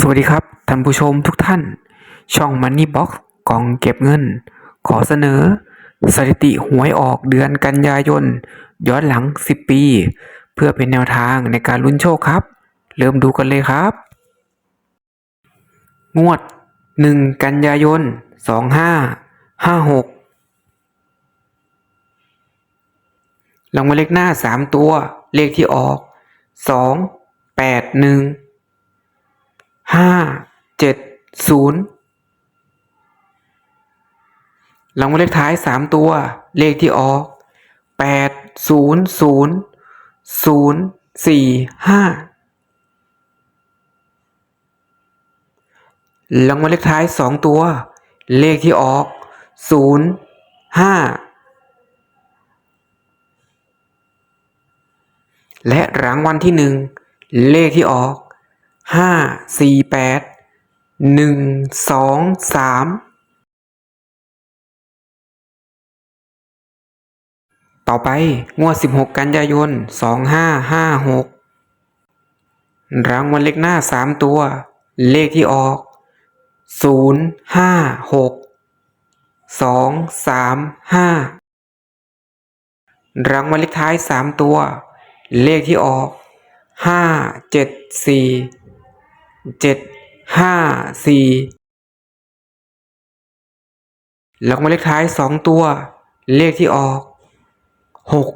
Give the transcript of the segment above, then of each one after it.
สวัสดีครับท่านผู้ชมทุกท่าน ช่อง Money Box กล่องเก็บเงิน ขอเสนอ สถิติหวยออกเดือนกันยายน ย้อนหลัง 10 ปี เพื่อเป็นแนวทางในการลุ้นโชคครับ เริ่มดูกันเลยครับ งวด 1 กันยายน 2556รางวัลเลขหน้า 3 ตัวเลขที่ออก 2 8 1 ห้าเจ็ดศูนย์รางวัลเลขท้ายสามตัว เลขที่ออกแปดศูนย์ศูนย์ศูนย์สี่ห้ารางวัลเลขท้ายสองตัว เลขที่ออกศูนย์ห้าและรางวัลที่หนึ่งเลขที่ออก ห้าสี่แปดหนึ่งสองสามต่อไปงวด 16 กันยายน 2556 รางวัลเลขหน้า 3 ตัว เลขที่ออก 0 5 6 2 3 5 รางวัลเลขท้าย 3 ตัว เลขที่ออก 5 7 4 เจ็ดห้าสี่รางวัลเลขท้ายสองตัว เลขที่ออกหก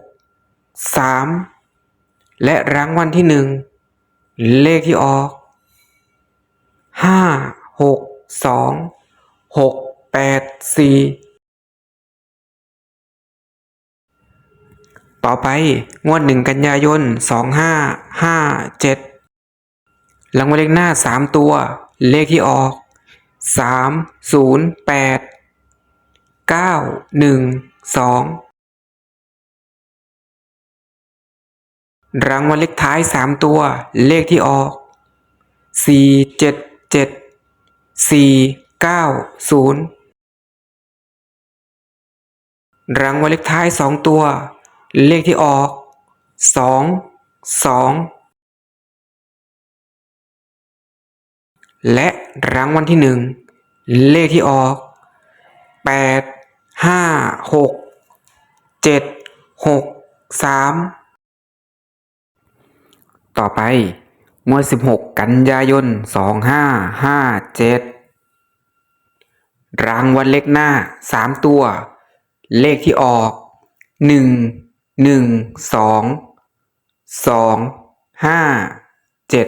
สามและรางวัลที่หนึ่งเลขที่ออกห้าหกสองหกแปดสี่ต่อไปงวดหนึ่งกันยายนสองห้าห้าเจ็ด รางวัลเลขหน้า 3 ตัว เลขที่ออก 3 0 8 9 1 2 รางวัลเลขท้าย 3 ตัว เลขที่ออก 4 7 7 4 9 0 รางวัลเลขท้าย 2 ตัว เลขที่ออก 2 2 และรางวัลที่หนึ่งเลขที่ออกแปดห้าหกเจ็ดหกสามต่อไปงวดสิบหกกันยายนสองห้าห้าเจ็ดรางวัลเลขหน้าสามตัว เลขที่ออกหนึ่งหนึ่งสองสองห้าเจ็ด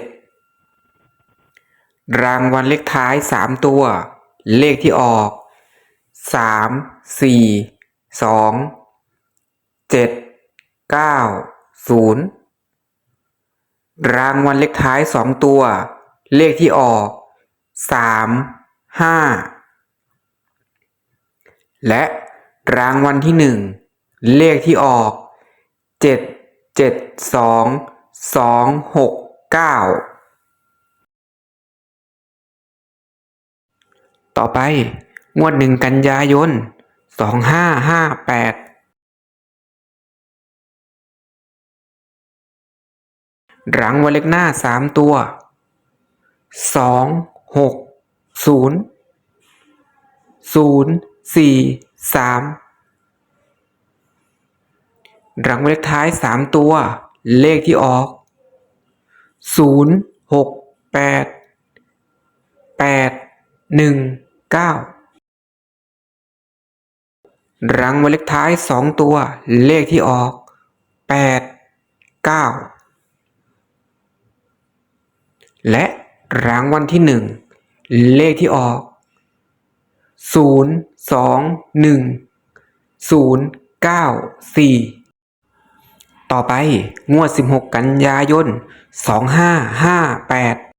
รางวัลเลขท้ายสามตัว เลขที่ออกสามสี่สองเจ็ดเก้าศูนย์รางวัลเลขท้ายสองตัว เลขที่ออกสามห้าและรางวัลที่หนึ่งเลขที่ออกเจ็ดเจ็ดสองสองหกเก้า ต่อไป งวดหนึ่งกันยายนสองห้าห้าแปดรางวัลเลขหน้าสามตัวสองหกศูนย์ศูนย์สี่สามรางวัลเลขท้ายสามตัว เลขที่ออกศูนย์หกแปดแปดหนึ่ง เก้ารางวัลเลท้ายสองตัว เลขที่ออกแปดเก้าและรางวัลที่หนึ่งเลขที่ออกศูนย์สองหนึ่งศูนย์เก้าสี่ต่อไปงวด 16 กันยายน 2558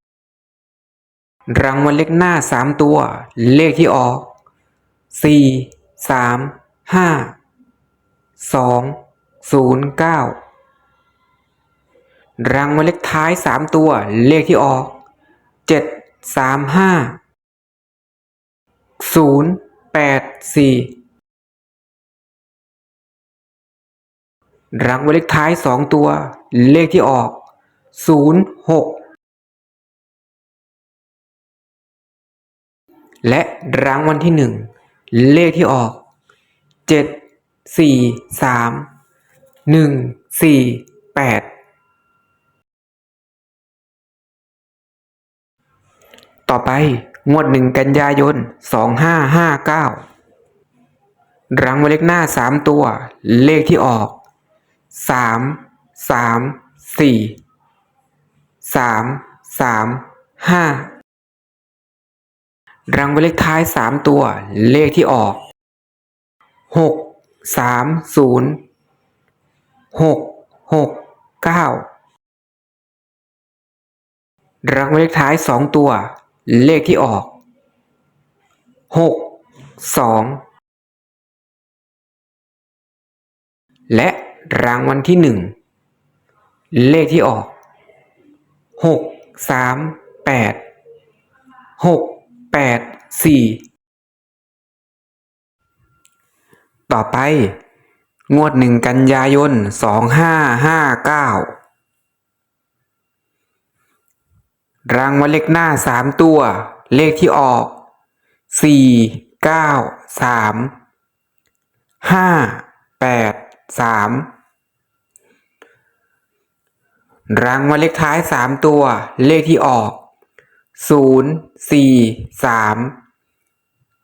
รางวัลเลขหน้าสามตัว เลขที่ออกสี่สามห้าสองศูนย์เก้ารางวัลเลขท้ายสามตัว เลขที่ออกเจ็ดสามห้าศูนย์แปดสี่รางวัลเลขท้ายสองตัว เลขที่ออกศูนย์หก และรางวัลที่หนึ่งเลขที่ออกเจ็ดสี่สามหนึ่งสี่แปดต่อไปงวดหนึ่งกันยายนสองห้าห้าเก้ารางวัลเลขหน้าสามตัว เลขที่ออกสามสามสี่สามสามห้า รางวัลเลขท้ายสามตัว เลขที่ออกหกสามศูนย์หกหกเก้ารางวัลเลขท้ายสองตัว เลขที่ออกหกสองและรางวัลที่หนึ่งเลขที่ออกหกสาม แปดสี่ต่อไป งวดหนึ่งกันยายนสองห้าห้าเก้ารางวัลเลขหน้าสามตัว เลขที่ออกสี่เก้าสามห้าแปดสามรางวัลเลขท้ายสามตัว เลขที่ออก ศูนย์สี่สาม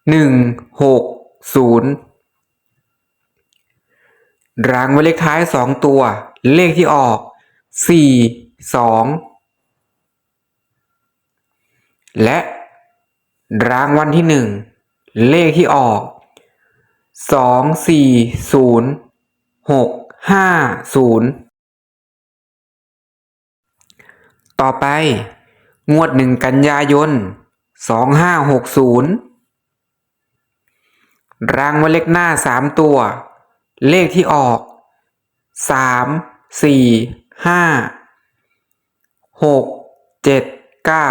หนึ่งหกศูนย์รางวัลเลขท้ายสองตัว เลขที่ออกสี่สองและรางวัลที่หนึ่งเลขที่ออกสองสี่ศูนย์หกห้าศูนย์ต่อไป งวดหนึ่งกันยายนสองห้าหกศูนย์รางวัลเลขหน้าสามตัว เลขที่ออกสามสี่ห้าหกเจ็ดเก้า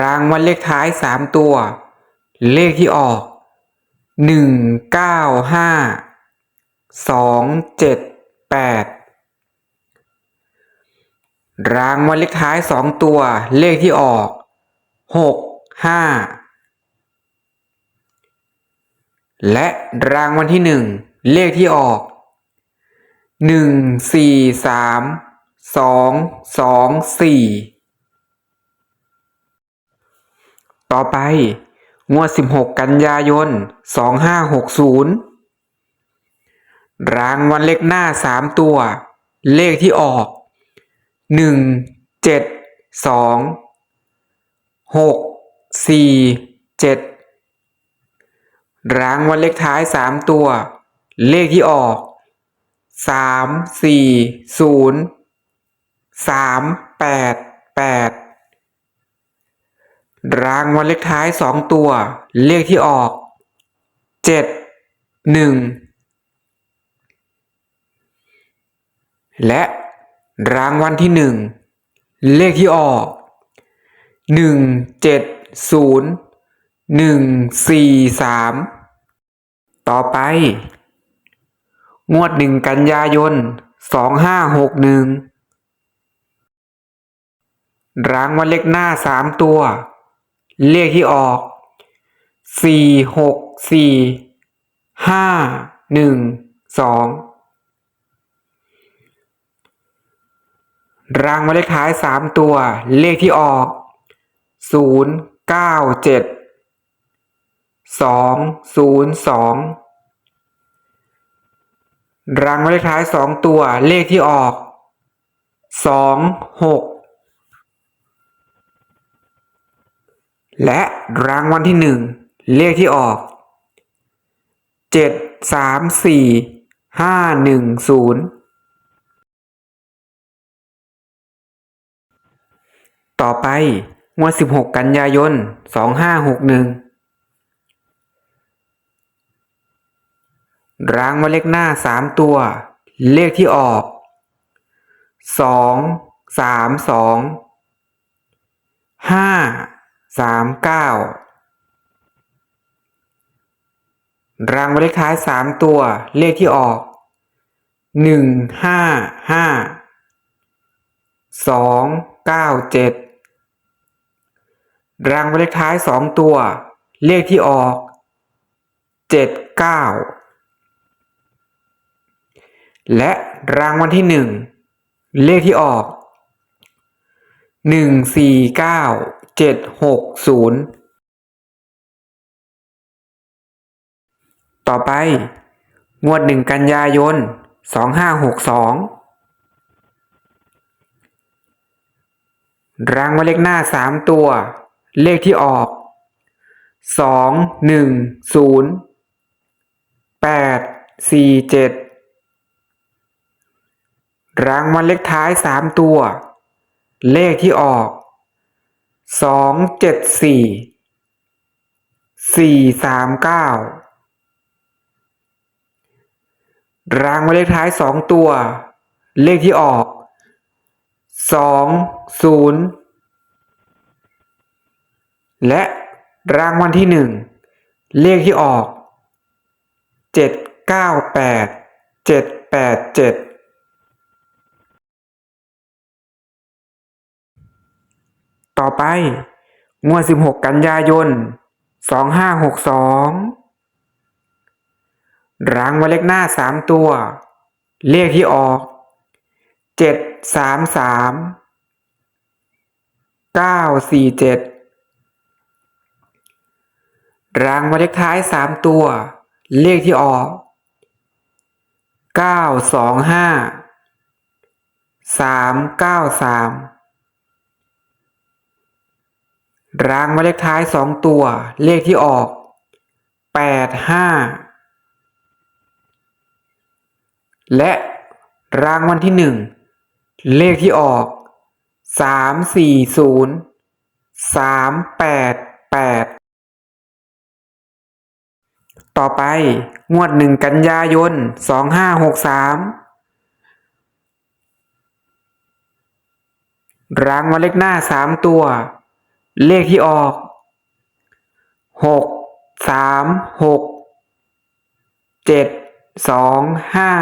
รางวัลเลขท้ายสามตัว เลขที่ออกหนึ่งเก้าห้าสองเจ็ดแปด รางวัลเลขท้ายสองตัว เลขที่ออกหกห้าและรางวัลที่หนึ่งเลขที่ออกหนึ่งสี่สามสองสองสี่ต่อไป งวด16กันยายน2560รางวัลเลขหน้า3ตัว เลขที่ออก หนึ่งเจ็ดสองหกสี่เจ็ดรางวัลเลขท้ายสามตัว เลขที่ออกสามสี่ศูนย์สามแปดแปดรางวัลเลขท้ายสองตัว เลขที่ออกเจ็ดหนึ่งและ รางวัลที่หนึ่งเลขที่ออกหนึ่งเจ็ดศูนย์หนึ่งสี่สามต่อไป งวดหนึ่งกันยายนสองห้าหกหนึ่งรางวัลเลขหน้าสามตัว เลขที่ออกสี่หกสี่ห้าหนึ่งสอง รางวัลเลขท้าย 3 ตัว เลขที่ออก 0 9 7 2 0 2 รางวัลเลขท้าย 2 ตัว เลขที่ออก 2 6 และรางวัลที่ 1 เลขที่ออก 7 3 4 5 1 0 ต่อไปงวด 16 กันยายน 2561 ร้างมาเลขหน้า 3 ตัว เลขที่ออก 2 3 2 5 3 9 รางวัลเลขท้าย 3 ตัว เลขที่ออก 1 5 5 2 9 7 รางวัลเลขท้ายสองตัว เลขที่ออกเจ็ดเก้าและรางวัลที่หนึ่งเลขที่ออกหนึ่งสี่เก้าเจ็ดหกศูนย์ต่อไป งวดหนึ่งกันยายนสองห้าหกสองรางวัลเลขหน้าสามตัว เลขที่ออก สองหนึ่งศูนย์แปดสี่เจ็ดรางวัลเลขท้ายสามตัว เลขที่ออกสองเจ็ดสี่สี่สามเก้ารางวัลเลขท้ายสองตัว เลขที่ออกสองศูนย์ และรางวัลที่หนึ่งเลขที่ออกเจ็ดเก้าแปดเจ็ดแปดเจ็ดต่อไป งวด 16 กันยายน 2562 รางวัลเลขหน้า 3 ตัว เลขที่ออก 733 947 รางวัลเลขท้าย3ตัว เลขที่ออก925 393รางวัลเลขท้ายสองตัว เลขที่ออกแปดห้าและรางวัลที่หนึ่งเลขที่ออกสามสี่ศูนย์สามแปดแปด ต่อไปงวดหนึ่งกันยายนสองห้าหกสามรางวัลเลขหน้าสามตัว เลขที่ออกหกสามหกเจ็ดสองห้า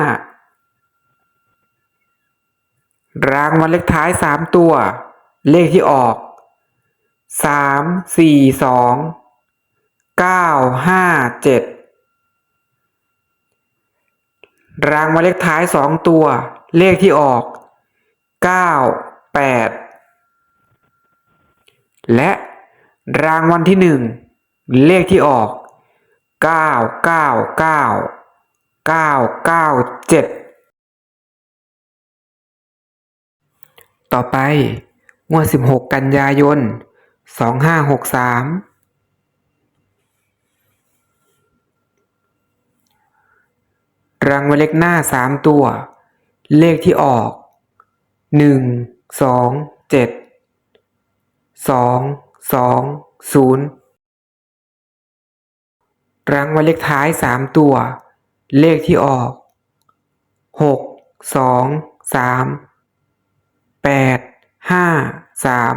รางวัลเลขท้ายสามตัว เลขที่ออกสามสี่สองเก้าห้าเจ็ด รางวัลเลขท้ายสองตัว เลขที่ออกเก้าและรางวัลที่หนึ่งเลขที่ออกเก้าเก้าเก้าเก้าเก้าเจ็ดต่อไปงวด16 กันยายน 2563 รางวัลเลขหน้า3ตัว เลขที่ออก1 2 7 2 2 0รางวัลเลขท้าย3ตัว เลขที่ออก6 2 3แปดห้าสาม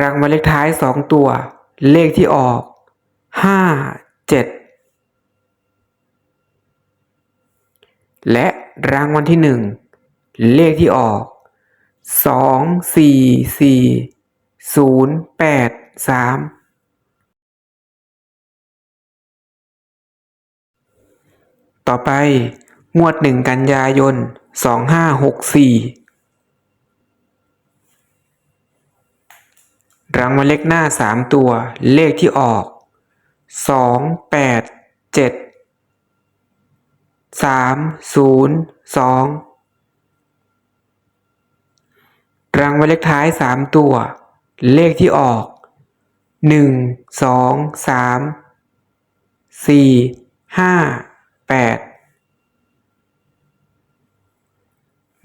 รางวัลเลขท้ายสองตัว เลขที่ออกห้าเจ็ด และรางวัลที่หนึ่งเลขที่ออกสองสี่สี่ศูนย์แปดสามต่อไปงวดหนึ่งกันยายนสองห้าหกสี่รางวัลเลขหน้าสามตัวเลขที่ออกสองแปดเจ็ด สามศูนย์สองรางวัลเลขท้ายสามตัว เลขที่ออกหนึ่งสองสามสี่ห้าแปด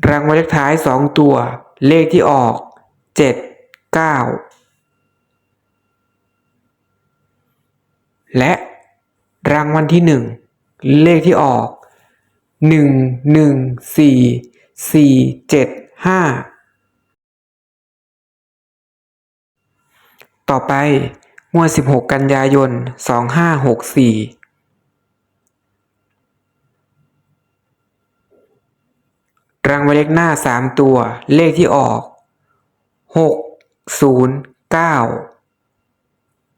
รางวัลเลขท้ายสองตัว เลขที่ออกเจ็ดเก้าและรางวัลที่หนึ่งเลขที่ออก หนึ่งหนึ่งสี่สี่เจ็ดห้าต่อไปงวด16กันยายน2564รางวัลเลขหน้าสามตัวเลขที่ออกหกศูนย์เก้า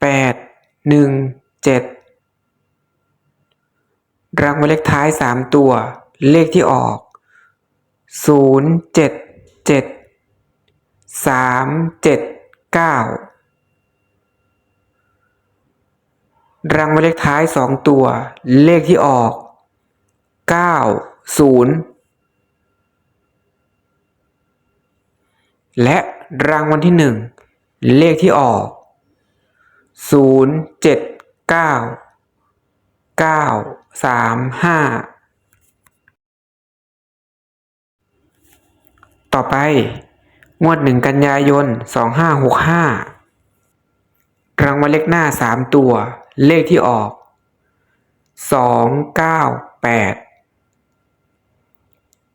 แปดหนึ่งเจ็ด รางวัลเลขท้ายสามตัว เลขที่ออกศูนย์เจ็ดเจ็ดสามเจ็ดเก้ารางวัลเลขท้ายสองตัว เลขที่ออกเก้าศูนย์และรางวัลที่หนึ่งเลขที่ออกศูนย์ เก้าเก้าสามห้าต่อไป งวดหนึ่งกันยายนสองห้าหกห้ารางวัลเลขหน้าสามตัว เลขที่ออกสองเก้าแปด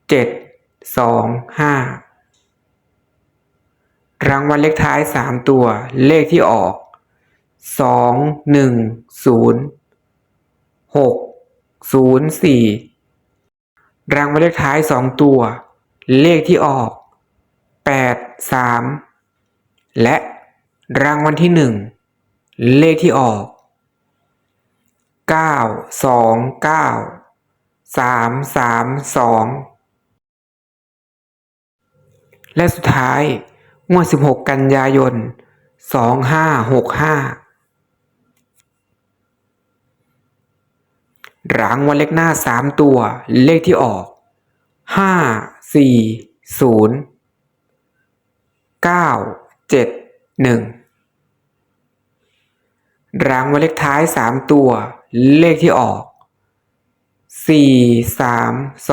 เจ็ดสองห้ารางวัลเลขท้ายสามตัว เลขที่ออกสองหนึ่งศูนย์ หกศูนย์สี่รางวัลเลขท้ายสองตัว เลขที่ออกแปดสามและรางวัลที่หนึ่งเลขที่ออกเก้าสองเก้าสามสามสองและสุดท้ายงวด 16 กันยายน 2565 รางวัลเลขหน้า3ตัว เลขที่ออก5 4 0 9 7 1รางวัลเลขท้าย3ตัว เลขที่ออก4 3 2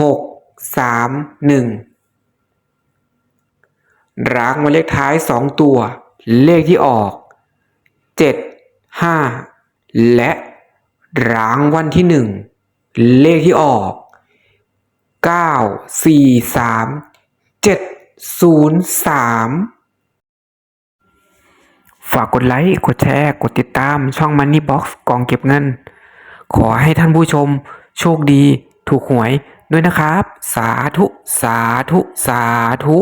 6 3 1รางวัลเลขท้ายสองตัว เลขที่ออกเจ็ดห้า และรางวัลที่หนึ่งเลขที่ออกเก้าสี่สามเจ็ดศูนย์สามฝากกดไลค์ กดแชร์ กดติดตามช่อง Money Box กองเก็บเงิน ขอให้ท่านผู้ชมโชคดีถูกหวยด้วยนะครับ สาธุ สาธุ สาธุ